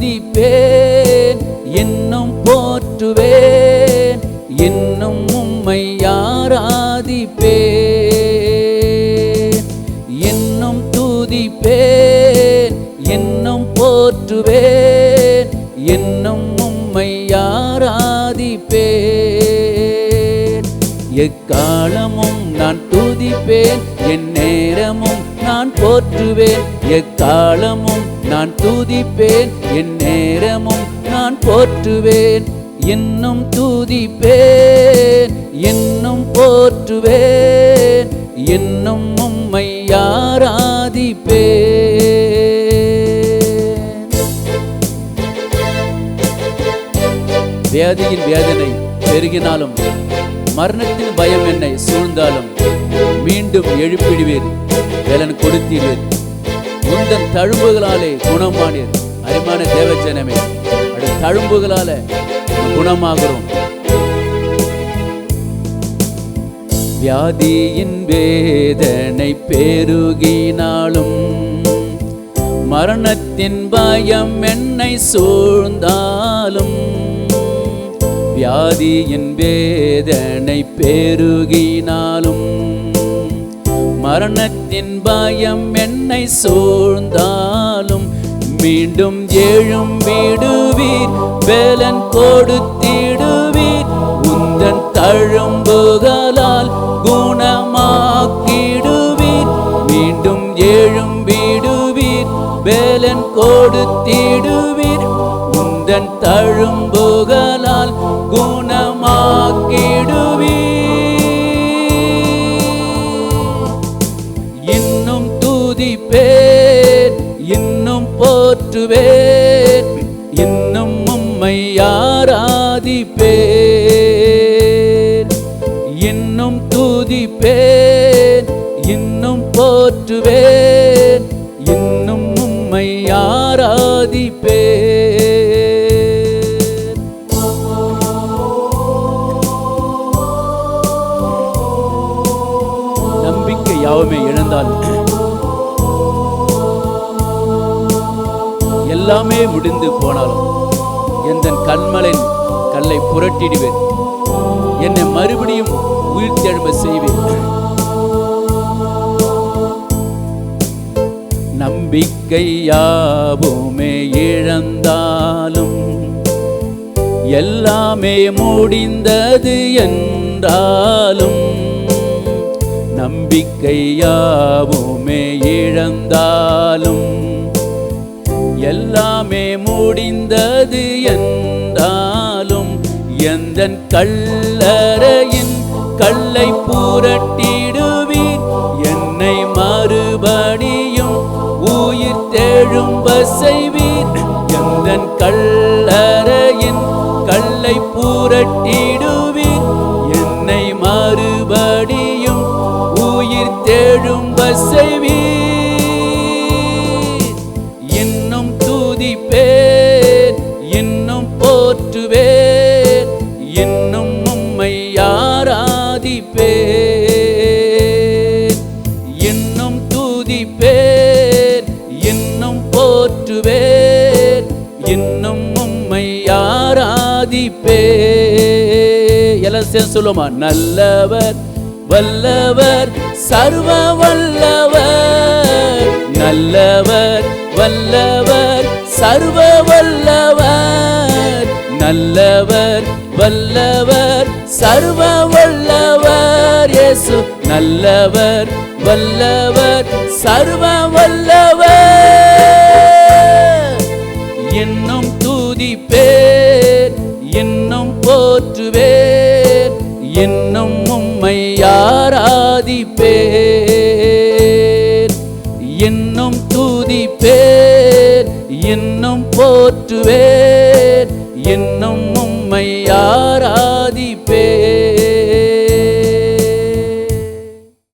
துதிப்பேன். என்னும் போற்றுவேன். என்னும் உம்மை ஆராதிப்பேன். என்னும் துதிப்பேன். என்னும் போற்றுவேன். என்னும் உம்மை ஆராதிப்பேன். எக்காலமும் நான் துதிப்பேன். என் நேரமும் நான் போற்றுவேன். எக்காலமும் நான் தூதிப்பேன் என் நேரமும் நான் போற்றுவேன். இன்னும் தூதிப்பேன் இன்னும் போற்றுவேன். இன்னும் உம்மை ஆராதிப்பேன். வியாதியின் வேதனை பெருகினாலும் மரணத்தின் பயம் என்னை சூழ்ந்தாலும் மீண்டும் எழுப்பிடுவேன் பலன் கொடுத்தீர். உந்தன் தழும்புகளாலே குணமானீர். அரிமான தேவச்சனமே அது தழும்புகளால குணமாகிறோம். வியாதியின் வேதனை பெருகினாலும் மரணத்தின் பயம் என்னை சூழ்ந்தாலும் வியாதியின் வேதனை பெருகினாலும் மரணத்தின் பயம் என்னை சூழ்ந்தாலும் மீண்டும் ஏழும் விடுவீர் வேலன் கொடுத்திடுவீர். உந்தன் தழும்புகளால் குணமாக்கிடுவீர். மீண்டும் ஏழும் விடுவீர் வேலன் கொடுத்திடுவீர். உந்தன் தழும்புகளால் குணமா இன்னும் தூதிப்பேன் இன்னும் போற்றுவேன் இன்னும் உம்மை ஆராதிப்பேன். இன்னும் தூதிப்பேன் இன்னும் போற்றுவேன் இன்னும் உம்மை ஆராதிப்பேன். யாவுமே இழந்தால் எல்லாமே முடிந்து போனாலும் எந்த கண்மலின் கல்லை புரட்டிடுவேன். என்னை மறுபடியும் உயிர் தெழும்ப செய்வேன். நம்பிக்கை யாவுமே இழந்தாலும் எல்லாமே முடிந்தது என்றாலும் நம்பிக்கை யாவுமே இழந்தாலும் எல்லாமே முடிந்தது என்றாலும் எந்த கல்லறையின் கல்லை புரட்டிடுவீர்? என்னை மறுபடியும் உயிர் தெழும்ப செய்வீர்? எந்த கல்லறையின் கல்லை புரட்டி ஆராதிப்பேன் இன்னும் துதிப்பேன் இன்னும் போற்றுவேன் இன்னும் உம்மை ஆராதிப்பேன். எல்லாம் சொல்லுமா நல்லவர் வல்லவர் சர்வ வல்லவர். நல்லவர் வல்லவர் சர்வ வல்லவர். நல்லவர் வல்லவர் சர்வ வல்லவர் இயேசு நல்லவர் வல்லவர் சர்வ வல்லவர் இன்னும் துதிப்பேன் என்னும் போற்றுவேர். என்னும் உம்மை ஆராதிப்பேன் போற்றுவேன். இன்னும் உம்மை யாரா